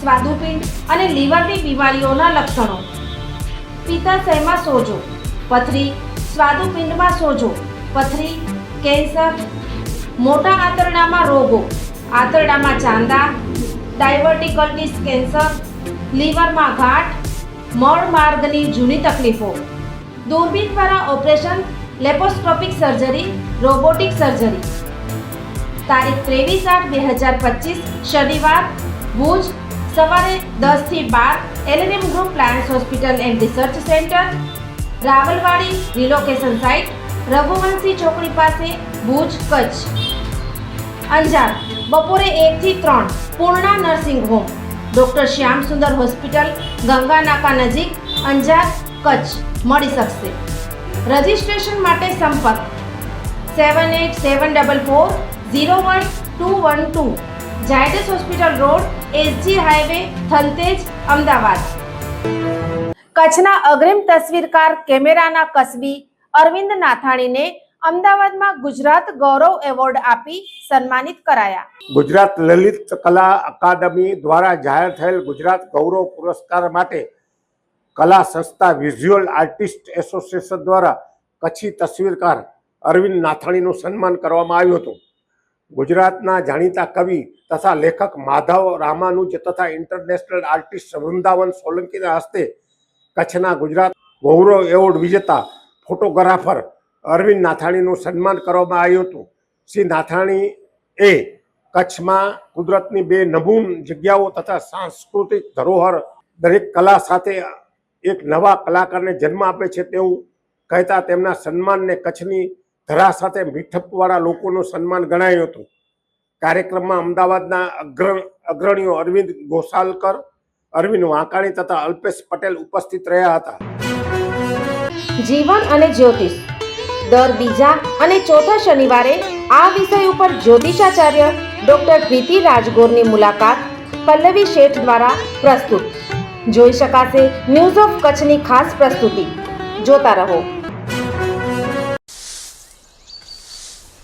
સ્વાદુપિંડ અને લીવરની બીમારીઓના લક્ષણો. પિત્તાશયમાં સોજો? પથરી સ્વાદુપિંડમાં સોજો. પથરી, કેન્સર, મોટા આંતરડામાં રોગો. આંતરડામાં ચાંદા, ડાયવર્ટિકલ્ટીસ કેન્સર, લીવરમાં ગાંઠ મળ માર્ગની જૂની તકલીફો. દૂરબીન દ્વારા operation, laparoscopic surgery, robotic surgery. તારીખ ત્રેવીસ આઠ બે હજાર પચીસ, શનિવાર, ભુજ સવારે દસથી બાર LNM group પ્લાયન્સ hospital and research centre Rawalwadi relocation site Raghuvanshi ચોકડી પાસે ભુજ, કચ્છ. અંજાર, બપોરે એકથી ત્રણ Purna nursing home, doctor Shyam Sundar hospital, Ganga Naka નજીક, અંજાર, કચ્છ. મળી શકશે. રજિસ્ટ્રેશન માટે સંપર્ક. Seven eight seven double four zero one two one two. Zydus hospital road SG highway Thaltej Ahmedabad. કચ્છના અગ્રીમ તસવીરકાર કેમેરાના કસબી અરવિંદ નાથાણીને અમદાવાદમાં ગુજરાત ગૌરવ એવોર્ડ આપી સન્માનિત કરાયા. ગુજરાત લલિત કલા અકાદમી દ્વારા જાહેર થયેલ ગુજરાત ગૌરવ પુરસ્કાર માટે કલા સંસ્થા વિઝ્યુઅલ આર્ટિસ્ટ એસોસિએશન દ્વારા કચ્છી તસવીરકાર અરવિંદ નાથાણીનું સન્માન કરવામાં આવ્યું હતું. ગુજરાતના જાણીતા કવિ તથા લેખક માધવ રામાનુજ તથા ઇન્ટરનેશનલ આર્ટિસ્ટ વૃંદાવન સોલંકીના હસ્તે કચ્છના ગુજરાત ગૌરવ એવોર્ડ વિજેતા ફોટોગ્રાફર અરવિંદ નાથાણીનું સન્માન કરવામાં આવ્યું હતું. શ્રી નાથાણી એ કચ્છમાં કુદરતની બે નમૂન જગ્યાઓ તથા સાંસ્કૃતિક ધરોહર દરેક કલા સાથે એક નવા કલાકારને જન્મ આપે છે તેવું કહેતા તેમના સન્માનને કચ્છની ધરા સાથે મીઠપવાળા લોકોનું સન્માન ગણાયું હતું. કાર્યક્રમમાં અમદાવાદના અગ્ર, અગ્રણીઓ અરવિંદ ગોસાલકર, અરવિંદ વાંકાણી તથા અલ્પેશ પટેલ ઉપસ્થિત રહ્યા હતા. જીવન અને જ્યોતિષ. દર બીજા અને ચોથા શનિવારે આ વિષય ઉપર જ્યોતિષાચાર્ય ડોક્ટર પ્રીતિ રાજગોરની મુલાકાત પલ્લવી શેઠ દ્વારા પ્રસ્તુત. જોઈ શકાશે ન્યૂઝ ઓફ કચ્છની ખાસ પ્રસ્તુતિ. જોતા રહો.